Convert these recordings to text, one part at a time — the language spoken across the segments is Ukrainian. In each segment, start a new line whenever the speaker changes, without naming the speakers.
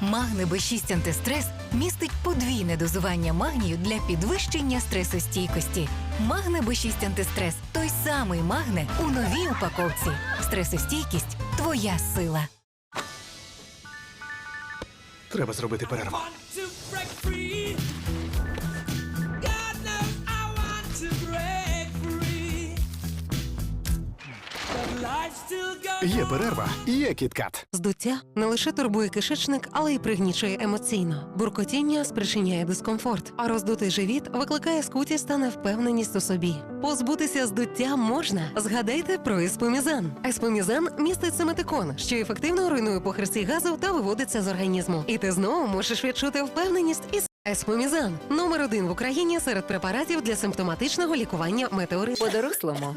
Магне Б6 антистрес містить подвійне дозування магнію для підвищення стресостійкості. Магне Б6 антистрес той самий магне у новій упаковці. Стресостійкість твоя сила.
Треба зробити перерву. Є перерва, є кіткат.
Здуття не лише турбує кишечник, але й пригнічує емоційно. Буркотіння спричиняє дискомфорт, а роздутий живіт викликає скутість та невпевненість у собі. Позбутися здуття можна. Згадайте про еспомізан. Еспомізан містить семетикон, що ефективно руйнує похресті газу та виводиться з організму. І ти знову можеш відчути впевненість із Еспомізан номер один в Україні серед препаратів для симптоматичного лікування метеориту.
По-дорослому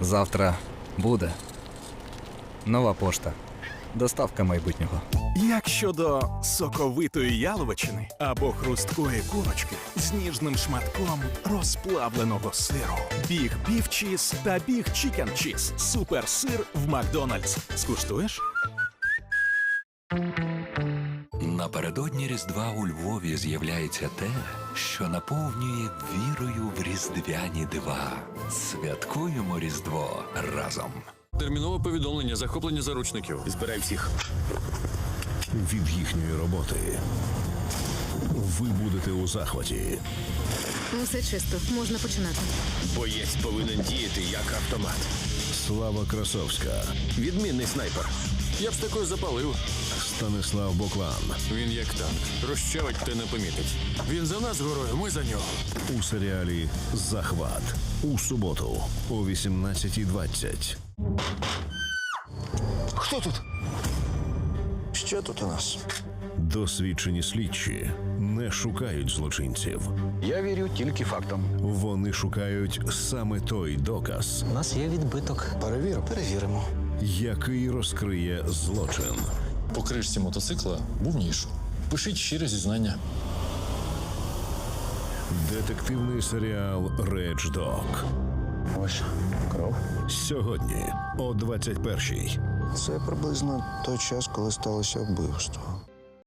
Завтра буде нова пошта. Доставка майбутнього.
Як щодо соковитої яловичини або хрусткої курочки з ніжним шматком розплавленого сиру. Біг біф чіз та біг чікен чіз. Суперсир в Макдональдс. Скуштуєш?
Напередодні Різдва у Львові з'являється те, що наповнює вірою в різдвяні дива. Святкуємо Різдво разом.
Термінове повідомлення, захоплення заручників.
Збирай всіх.
Від їхньої роботи ви будете у захваті.
Усе чисто, можна починати.
Боєць повинен діяти як автомат.
Слава Красовська,
Відмінний снайпер.
Я б з такою запалив.
Станислав Боклан
Він як танк. Розчавить та не помітить. Він за нас горою, ми за нього.
у серіалі Захват у суботу о 18.20.
Хто тут? Що тут у нас?
Досвідчені слідчі не шукають злочинців.
Я вірю тільки фактам.
Вони шукають саме той доказ,
У нас є відбиток.
Перевіримо, перевіримо.
який розкриє злочин.
По кришці мотоцикла був ніж. Пишіть щире зізнання.
Детективний серіал Дог.
Ось кров.
Сьогодні о 21-й.
Це приблизно той час, коли сталося вбивство.